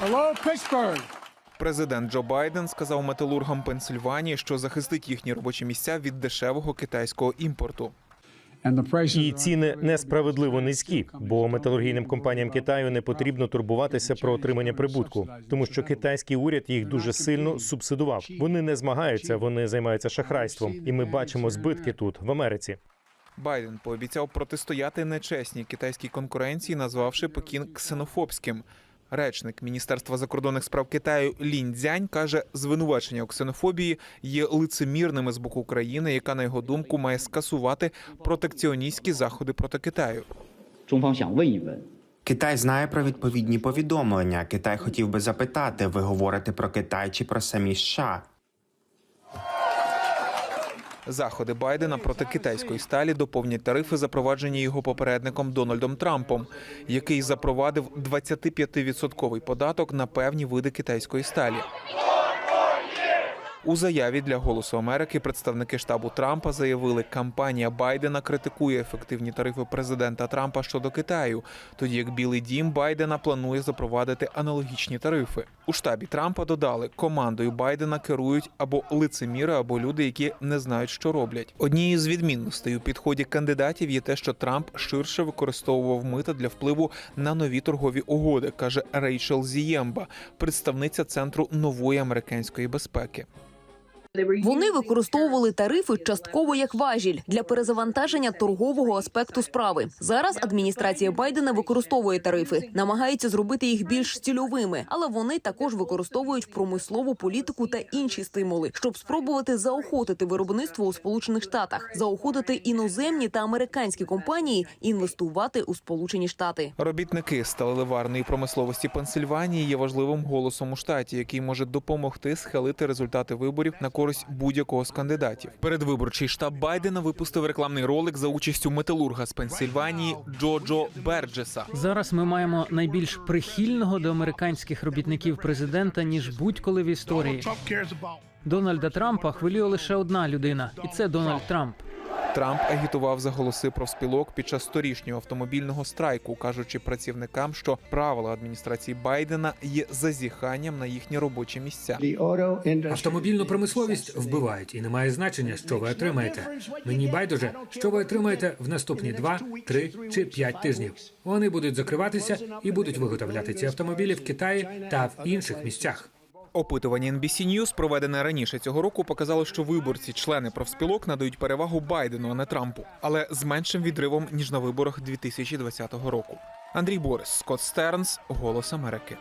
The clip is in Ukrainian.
Hello, Pittsburgh. Президент Джо Байден сказав металургам Пенсильванії, що захистить їхні робочі місця від дешевого китайського імпорту. І ціни несправедливо низькі, бо металургійним компаніям Китаю не потрібно турбуватися про отримання прибутку, тому що китайський уряд їх дуже сильно субсидував. Вони не змагаються, вони займаються шахрайством, і ми бачимо збитки тут, в Америці. Байден пообіцяв протистояти нечесній китайській конкуренції, назвавши Пекін ксенофобським. Речник Міністерства закордонних справ Китаю Лінь Дзянь каже, звинувачення у ксенофобії є лицемірними з боку України, яка на його думку має скасувати протекціоністські заходи проти Китаю. Китай знає про відповідні повідомлення. Китай хотів би запитати, ви говорите про Китай чи про самі США. Заходи Байдена проти китайської сталі доповнять тарифи, запроваджені його попередником Дональдом Трампом, який запровадив 25-відсотковий податок на певні види китайської сталі. У заяві для Голосу Америки представники штабу Трампа заявили, кампанія Байдена критикує ефективні тарифи президента Трампа щодо Китаю, тоді як Білий Дім Байдена планує запровадити аналогічні тарифи. У штабі Трампа додали, командою Байдена керують або лицеміри, або люди, які не знають, що роблять. Однією з відмінностей у підході кандидатів є те, що Трамп ширше використовував мита для впливу на нові торгові угоди, каже Рейчел Зіємба, представниця центру нової американської безпеки. Вони використовували тарифи частково як важіль для перезавантаження торгового аспекту справи. Зараз адміністрація Байдена використовує тарифи, намагається зробити їх більш цільовими, але вони також використовують промислову політику та інші стимули, щоб спробувати заохотити виробництво у Сполучених Штатах, заохотити іноземні та американські компанії інвестувати у Сполучені Штати. Робітники сталеливарної промисловості Пенсильванії є важливим голосом у штаті, який може допомогти схилити результати виборів на користь будь-якого з кандидатів. Передвиборчий штаб Байдена випустив рекламний ролик за участю металурга з Пенсильванії Джоджо Берджеса. Зараз ми маємо найбільш прихильного до американських робітників президента ніж будь-коли в історії. Дональда Трампа хвилює лише одна людина, і це Дональд Трамп. Трамп агітував за голоси профспілок під час сторічнього автомобільного страйку, кажучи працівникам, що правила адміністрації Байдена є зазіханням на їхні робочі місця. Автомобільну промисловість вбивають, і немає значення, що ви отримаєте. Мені байдуже, що ви отримаєте в наступні два, три чи п'ять тижнів. Вони будуть закриватися і будуть виготовляти ці автомобілі в Китаї та в інших місцях. Опитування NBC News, проведене раніше цього року, показало, що виборці, члени профспілок, надають перевагу Байдену, а не Трампу, але з меншим відривом ніж на виборах 2020 року. Андрій Борис, Скотт Стернс, Голос Америки.